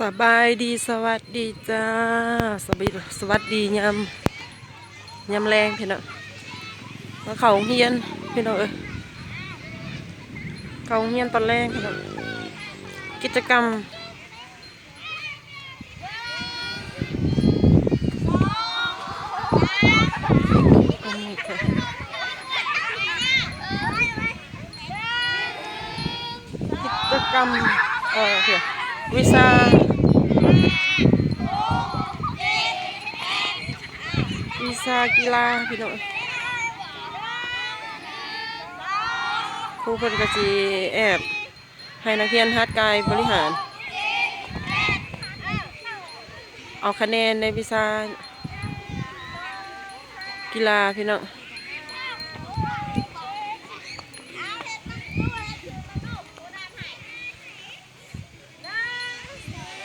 สบายดีสวัสดีจ้าสวัสดีสวัสดียามยามแรงพี่น้องมาเขาเฮียนพี่น้องเอ้ยเขาเฮียนตอนแรกพี่น้องกิจกรรมกิจกรรมเออเดี๋ยววิชาวิชา กีฬาพี่น้องครูเพิ่นก็สิแอบให้นักเรียนฮัดกายบริหาร เอาคะแนนในวิชากีฬาพี่น้อง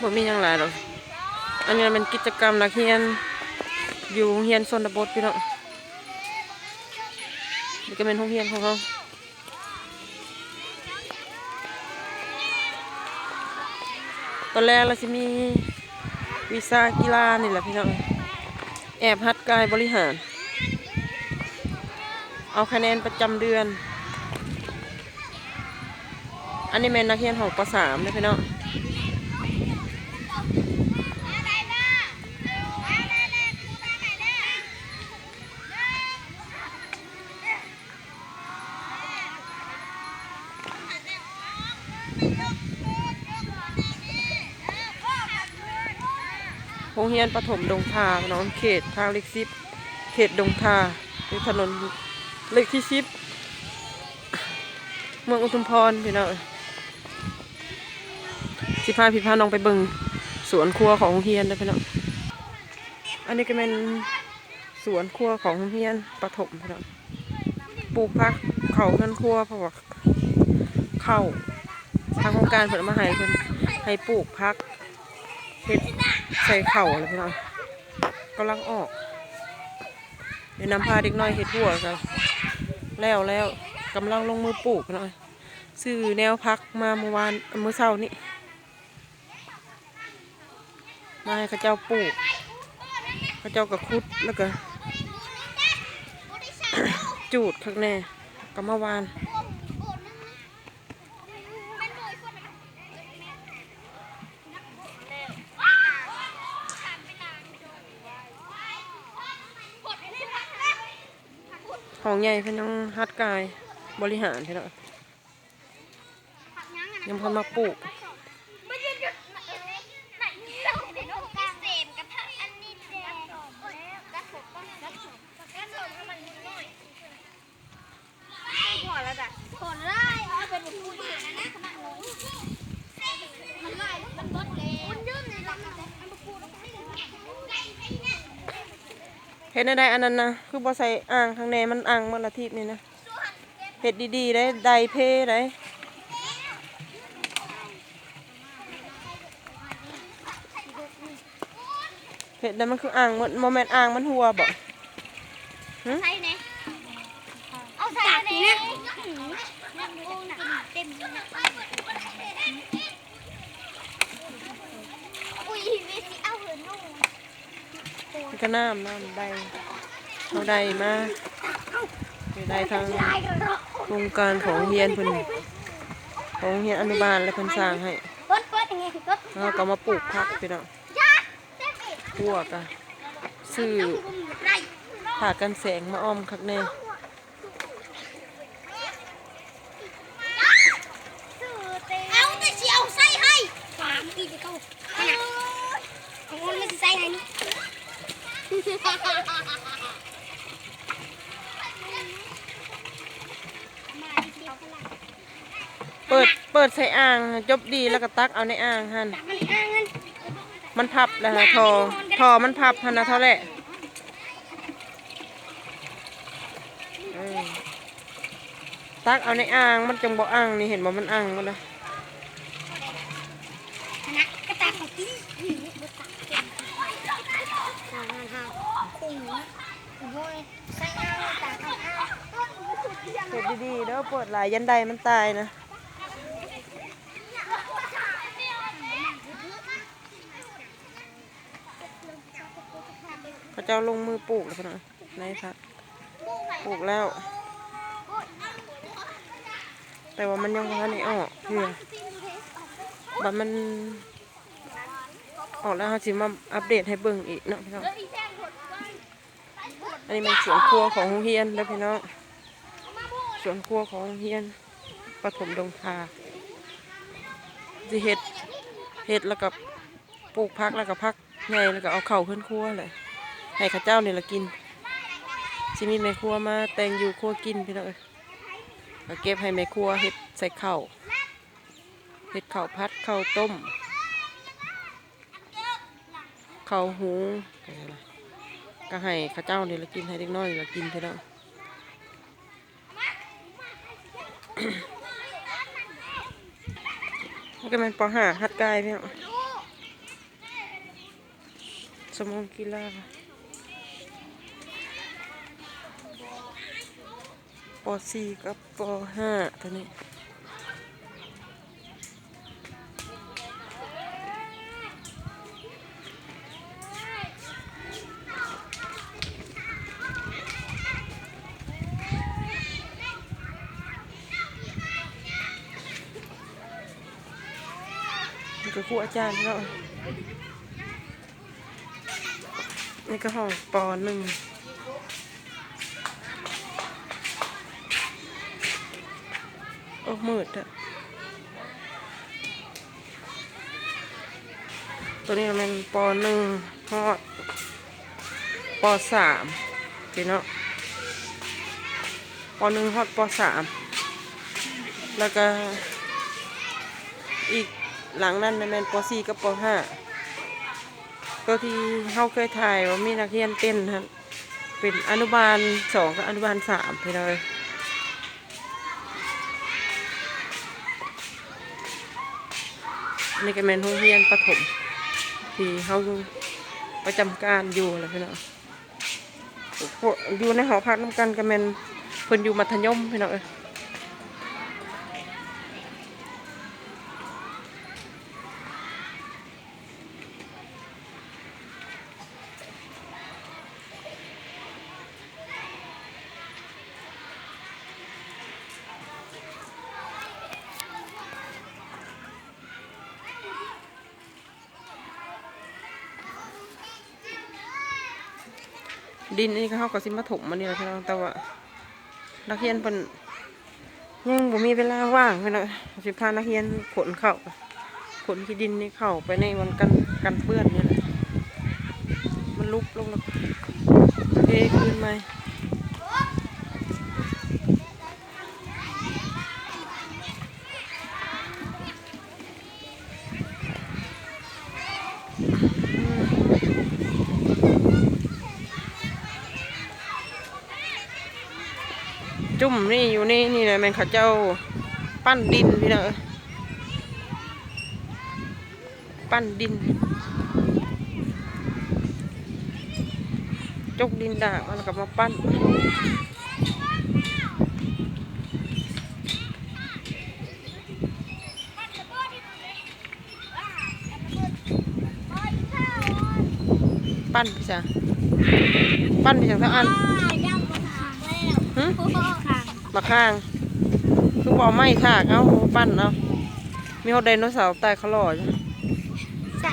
บ่มีหยังหลายหรอกอันนี้มันกิจกรรมนักเรียน อยู่โรงเรียนชนบทพี่น้องนี่ก็เป็นโรงเรียนของเราตอนแรกเราจะมีวีซ่ากีฬานี่แหละพี่น้องแอบฮัดกายบริหาร เอาคะแนนประจำเดือน อันนี้แม่นนักเรียนของป .3 นะพี่น้อง โรงเรียนประถมดงทาน้องเขตทางเล็กซิบเขตดงทาเป็นถนนเล็กที่ซิบเมืองอุทุมพรพี่น้องสิพาพี่พาน้องไปเบิงสวนครัวของโรงเรียนนะพี่น้องอันนี้ก็เป็นสวนครัวของโรงเรียนประถมพี่น้องปลูกพักเขาเพื่อนครัวเพราะว่าเข้าทางโครงการเพิ่นเอามาให้เพิ่นให้ปลูกพัก เห็ดใส่เข่าเลยพี่น้องกำลังออกเดี๋ยวนำพาเด็กน้อยเห็ดหัวกันแล้วแล้วกำลังลงมือปลูกพี่น้อยซื้อแนวพักมาเมื่อวานเมื่อเช้านี้มาให้ข้าเจ้าปลูกข้าเจ้าก็คุดแล้วก็จูดข้างแน่ก็เมื่อวาน องใหญ่เพิ่นยังฮัดกายบริหารพี่น้องยังพอมาปลูก เห็นได้อันนั้นนะคือบ่ใส่อ่างข้างในมันอ่างมันละทิพนี่นะเห็ดดีๆได้ไดเพได้เห็ดได้มันคืออ่างมันโมเมนต์อ่างมันหัวบ่ใช่ไหมเอาใส่ไหนนะนั่งดูหนักเต็มอุ้ยเวสิเอาเหินนุ่ง มัน ก็น้ำน้ำได้เขาได้มาได้ทางโครงการของเฮียนเพิ่นของเฮียนอนุบาลและเพิ่นสร้างให้เปิดเปิดยังไงเปิดแล้วก็มาปลูกผักพี่น้องจ้าเต็มอีกพวกอะซื้อผ่ากันแสงมาอ้อมคักแน่ เอาแต่เชียวใส่ให้สามปีจะเข้าขนาดของมันไม่ใส่ให้นี่ เปิดเปิดใส่อ่างจบดีแล้วก็ตักเอาในอ่างหั่นมันอ้างเงินมันพับแล้วฮะทอทอมันพับหันนะเท่าแหละตักเอาในอ่างมันจังบ่อ่างนี่เห็นบ่มันอ่างมันนะ เปิดดีๆแล้วปวดหลายยันใดมันตายนะพระเจ้าลงมือปลูกแล้วนะในพักปลูกแล้ว แต่ว่ามันยังพันไม่ออกเพื่อบัดมัน ออกแล้วเขาสิมาอัปเดตให้เบิ่งอีกเนาะพี่น้อง อันนี้มันสวนครัวของโรงเรียนแล้วพี่น้องสวนครัวของโรงเรียนปฐมดงคาสิเฮ็ดเฮ็ดแล้วก็ปลูกพักแล้วก็พักใหญ่แล้วก็เอาเข่าขึ้นครัวเลยให้ข้าเจ้านี่ละกินสิมีแม่ครัวมาแต่งอยู่ครัวกินพี่น้องเอ้ยก็เก็บให้แม่ครัวเฮ็ดใส่ข้าวเฮ็ดข้าวพัดข้าวต้ม ข้าหุงอะไรก็ให้ข้าเจ้านี่ละกินให้เด็กน้อยละกินเท่านั้นมันก็มันปห้าฮัดกายพี่น้องสมองกีฬาปอสี่กับปอห้าตัวนี้ ก็ครูอาจารย์เนาะนี่ก็ห้องปหนึ่งโอ้มืดอะตัวนี้มันปหนึ่งฮอดปสามพี่เนาะปหนึ่งฮอดปสามแล้วก็อีก หลังนั้นน่แม่นป .4 กับป .5 ตัวที่เฮาเคยถ่ายว่ามีนักเรียนเต้นฮะเป็นอนุบาลสองกับอนุบาลสามพี่เลยนี่ก็แม่นโรงเรียนประถมที่เฮาประจำการอยู่แหละพี่น้องอยู่ในหอพักน้ำกันก็แม่นเพิ่นอยู่มัธยมพี่น้องเอ้ ดินนี่ก็เขากับซิมาถมมันนี่แหละพี่น้องแต่ว่านักเรียนเป็นยังบ่มีเวลาว่างพี่น้องสิพานักเรียนขนเข้าขนขี้ดินนี่เข้าไปในวันกันกันเปื้อนนี่แหละมันลุกลงแล้วเทคืนไห จุ่มนี่อยู่นี่นี่แหละแม่นเขาเจ้าปั้นดินพี่น้องเอ้ยปั้นดิน จกดินดามันก็มาปั้นปั้นพี่จ้ะปั้นพี่จังทั้งอัน หึมาข้าง คือบอกไม่ถากเอาปั้นเอามีเขาไดโนเสาร์ตายเขาหล่อจ้ะ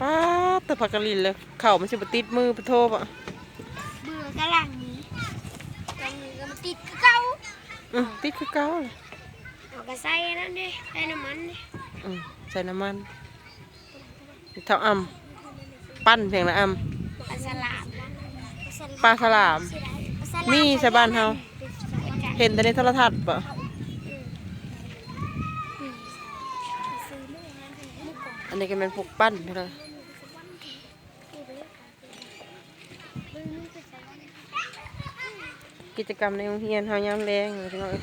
ป้าดแตะผักกะลินเลยเข่ามันสิบติดมือปะโทปะเบื่อกระหลังนี้กระมือก็มาติดเก้าอืมติดคือเก้าเลยเอากระใส่นั่นดิใส่น้ำมันดิอืมใส่น้ำมัน เท่าอ่ำปั้นเพียงละอ่ปลาสลามำปลาสลาม มีใส่บ้านเฮาเห็นแต่ในโทรทัศน์ปะอันนี้ก็เป็นพวกปั้นพี่เลยกิจกรรมในโรงเรียนเฮายามแรงเลยพี่น้องเอ้ย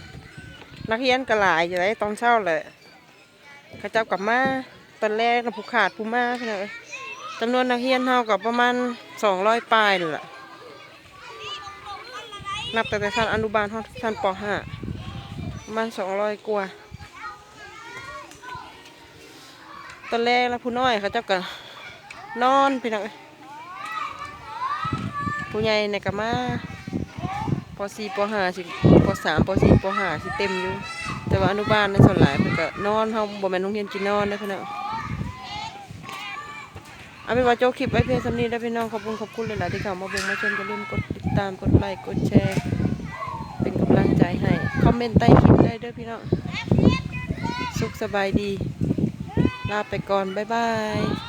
นักเรียนก็หลายอยู่เลยตอนเช้าแหละเขาเจ้ากลับมา ตอนแรกนะผูขาดผู้มาพี่น้องเอ้ยจำนวนนักเรียนเฮากับประมาณสองร้อยปลายนี่แหละนับแต่แต่ชั้นอนุบาลเฮาชั้นปห้าประมาณสองร้อยกว่าตอนแรกแล้วผู้น้อยเขาเจ้าก็นอนพี่น้องผู้ใหญ่เนี่ยก็มาปสี่ปห้าสิปสามปสี่ปห้าสิเต็มอยู่ แต่ว่าอนุบาลนั่นส่วนหลายเพิ่นก็นอนเฮาบ่แม่นโรงเรียนกินนอนเด้อพี่น้อง เอาเป็นว่าโจกคลิปไว้เพียงสำนี้ได้วพี่น้องขอบคุณขอบคุณหลายๆที่เข้ามาเบิ่งมาชมอย่าลืมกดติดตามกดไลค์กดแชร์ เป็นกำลังใจให้คอมเมนต์ใต้คลิปได้เด้อพี่น้องสุขสบายดี ลาไปก่อนบ๊ายบาย